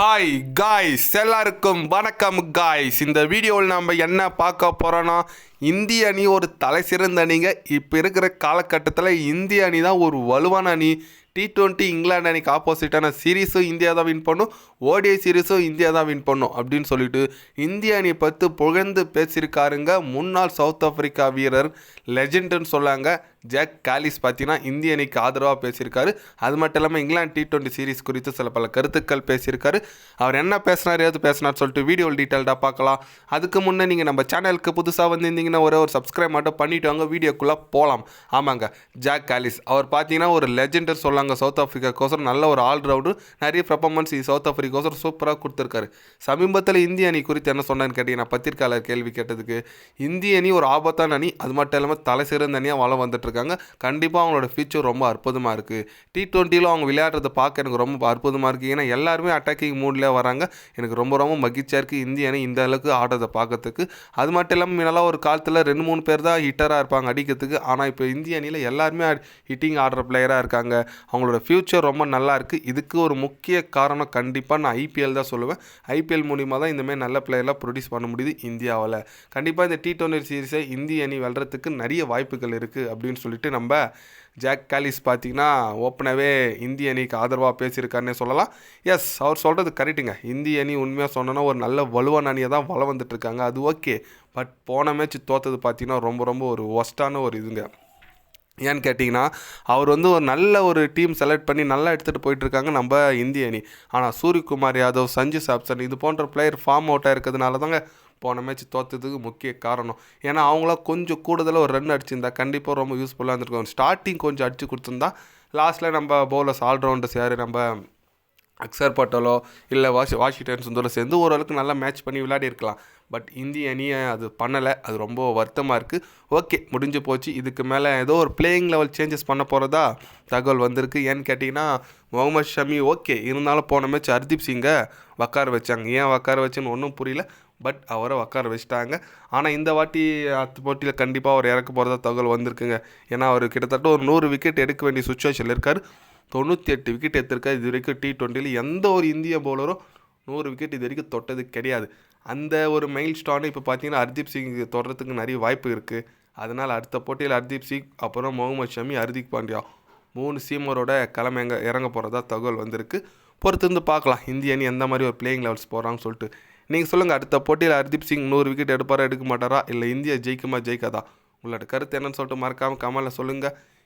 Hi guys எல்லாருக்கும் வணக்கம் guys இந்த வீடியோவில் நம்ம என்ன பார்க்க போகிறோன்னா இந்திய அணி ஒரு தலை சிறந்த அணிங்க. இப்போ இருக்கிற காலகட்டத்தில் இந்திய அணி தான் ஒரு வலுவான அணி. டி டுவெண்ட்டி இங்கிலாந்து அணிக்கு ஆப்போசிட்டான சீரீஸும் இந்தியா தான் வின் பண்ணும். ஓடிஐ சீரீஸும் இந்தியா தான் வின் பண்ணும் அப்படின்னு சொல்லிட்டு இந்திய அணியை பற்றி புகழ்ந்து பேசியிருக்காருங்க. முன்னாள் சவுத் ஆப்பிரிக்கா வீரர் லெஜெண்டுன்னு சொல்லாங்க. ஜாக் காலிஸ் பார்த்தீங்கன்னா இந்திய அணிக்கு ஆதரவாக பேசியிருக்காரு. அது மட்டும் இல்லாமல் இங்கிலாந்து டி டுவெண்ட்டி சீரிஸ் குறித்து சில பல கருத்துக்கள் பேசியிருக்காரு. அவர் என்ன பேசினார் ஏது பேசினார் சொல்லிட்டு வீடியோ டீட்டெயில்டாக பார்க்கலாம். அதுக்கு முன்னே நீங்கள் நம்ம சேனலுக்கு புதுசாக வந்திருந்தீங்கன்னா ஒரே ஒரு சப்ஸ்கிரைப் மட்டும் பண்ணிட்டு வாங்க. வீடியோக்குள்ளே போகலாம் ஆமாங்க ஜாக் காலிஸ். அவர் பார்த்தீங்கன்னா ஒரு லெஜெண்டர் சொல்லாங்க. சவுத் ஆஃப்ரிக்காக்கோசரம் நல்ல ஒரு ஆல்ரவுண்டர் நிறைய பர்ஃபார்மன்ஸ் சவுத் ஆஃப்ரிக்கா ஆஃப்ரிக்காக்கோசரம் சூப்பராக கொடுத்துருக்காரு. சமீபத்தில் இந்திய அணி குறித்து என்ன சொன்னேன்னு கேட்டீங்கன்னா பத்திரிக்கையாளர் கேள்வி கேட்டதுக்கு இந்திய அணி ஒரு ஆபத்தான அணி அது மட்டும் இல்லாமல் தலை சிறந்த அணியாக வளம் வந்துட்டுருக்காங்க. கண்டிப்பாக அவங்களோட ஃபியூச்சர் ரொம்ப அற்புதமாக இருக்குது டி ட்வெண்ட்டியில் அவங்க விளையாடுறத பார்க்க எனக்கு ரொம்ப அற்புதமாக இருக்குது ஏன்னா எல்லாருமே அட்டாக்கிங் மூட்லேயே வராங்க. எனக்கு ரொம்ப ரொம்ப மகிழ்ச்சியாக இருக்குது இந்திய அணி இந்த அளவுக்கு ஆடுறதை பார்க்கறதுக்கு. அது மட்டும் இல்லாமல் முன்னெல்லாம் ஒரு காலத்தில் ரெண்டு மூணு பேர் தான் ஹிட்டராக இருப்பாங்க அடிக்கிறதுக்கு. ஆனால் இப்போ இந்திய அணியில் எல்லாருமே ஹிட்டிங் ஆடுற பிளேயராக இருக்காங்க. அவங்களோட ஃப்யூச்சர் ரொம்ப நல்லா இருக்குது இதுக்கு ஒரு முக்கிய காரணம் கண்டிப்பாக நான் ஐபிஎல் தான் சொல்லுவேன். ஐபிஎல் மூலிமா தான் இந்தமாதிரி நல்ல பிளேயர்லாம் ப்ரொடியூஸ் பண்ண முடியுது இந்தியாவில். கண்டிப்பாக இந்த டி டுவெண்ட்டி சீரிஸை இந்திய அணி வெல்றதுக்கு நிறைய வாய்ப்புகள் இருக்குது அப்படின்னு சொல்லிட்டு நம்ம ஜாக் காலிஸ் பார்த்தீங்கன்னா ஓப்பனாகவே இந்திய அணிக்கு ஆதரவாக பேசியிருக்காருன்னே சொல்லலாம். எஸ் அவர் சொல்கிறது கரெக்டுங்க இந்திய அணி உண்மையாக சொன்னோன்னா ஒரு நல்ல வலுவான அணியை தான் வள வந்துட்டுருக்காங்க அது ஓகே பட் போன மேட்ச் தோத்தது பார்த்தீங்கன்னா ரொம்ப ரொம்ப ஒரு ஒஸ்ட்டான ஒரு இதுங்க. ஏன்னு கேட்டிங்கன்னா அவர் வந்து ஒரு நல்ல ஒரு டீம் செலக்ட் பண்ணி நல்லா எடுத்துகிட்டு போயிட்டுருக்காங்க நம்ம இந்திய அணி. ஆனால் சூரியகுமார் யாதவ் சஞ்சு சாப்சன் இது போன்ற பிளேயர் ஃபார்ம் அவுட்டாக இருக்கிறதுனால தாங்க போன மேட்ச் தோத்ததுக்கு முக்கிய காரணம். ஏன்னா அவங்களாம் கொஞ்சம் கூடுதலாக ஒரு ரன் அடிச்சிருந்தா கண்டிப்பாக ரொம்ப யூஸ்ஃபுல்லாக இருந்திருக்கும். ஸ்டார்டிங் கொஞ்சம் அடித்து கொடுத்துருந்தா லாஸ்ட்டில் நம்ம பவுலர்ஸ் ஆல்ரவுண்டர்ஸ் யார்? நம்ம அக்சர் பட்டலோ இல்லை வாஷ் வாஷிங்டன் சுந்தரோ சேர்ந்து ஓரளவுக்கு நல்லா மேட்ச் பண்ணி விளையாடி இருக்கலாம் பட் இந்திய அணியை அது பண்ணலை. அது ரொம்ப வருத்தமாக இருக்குது ஓகே முடிஞ்சு போச்சு. இதுக்கு மேலே ஏதோ ஒரு பிளேயிங் லெவல் சேஞ்சஸ் பண்ண போகிறதா தகவல் வந்திருக்கு. ஏன்னு கேட்டிங்கன்னா முகமது ஷமி ஓகே இருந்தாலும் போன மேட்ச் ஹர்தீப் சிங்கை உக்கார வச்சாங்க. ஏன் உக்கார வச்சுன்னு ஒன்றும் புரியல. பட் அவரை உக்கார வச்சுட்டாங்க. ஆனால் இந்த வாட்டி அடுத்த போட்டியில் கண்டிப்பாக அவர் இறக்க போகிறதா தகவல் வந்திருக்குங்க. ஏன்னா அவர் கிட்டத்தட்ட ஒரு நூறு விக்கெட் எடுக்க வேண்டிய சுச்சுவேஷனில் இருக்கார். தொண்ணூற்றி எட்டு விக்கெட் எடுத்திருக்காரு. இது வரைக்கும் டி ட்வெண்ட்டியில் எந்த ஒரு இந்திய பவுலரும் நூறு விக்கெட் இது வரைக்கும் தொட்டது கிடையாது. அந்த ஒரு மெயில் ஸ்டானை இப்போ பார்த்தீங்கன்னா ஹர்தீப் சிங் தொடுறதுக்கு நிறைய வாய்ப்பு இருக்குது அதனால் அடுத்த போட்டியில் ஹர்தீப் சிங் அப்புறம் முகமது ஷமி ஹர்திக் பாண்டியா மூணு சீமரோட கிளம்ப எங்கே இறங்க போகிறதா தகவல் வந்திருக்கு. பொறுத்து இருந்து பார்க்கலாம். இந்திய அணி எந்த மாதிரி ஒரு பிளேயிங் லெவல்ஸ் போகிறாங்கன்னு சொல்லிட்டு. நீங்கள் சொல்லுங்கள் அடுத்த போட்டியில் ஹர்தீப் சிங் நூறு விக்கெட் எடுப்பாரா எடுக்க மாட்டாரா? இல்லை இந்தியா ஜெயிக்குமா ஜெயிக்காதா? உங்களோட கருத்து என்னன்னு சொல்லிட்டு மறக்காமல் கமலில் சொல்லுங்கள்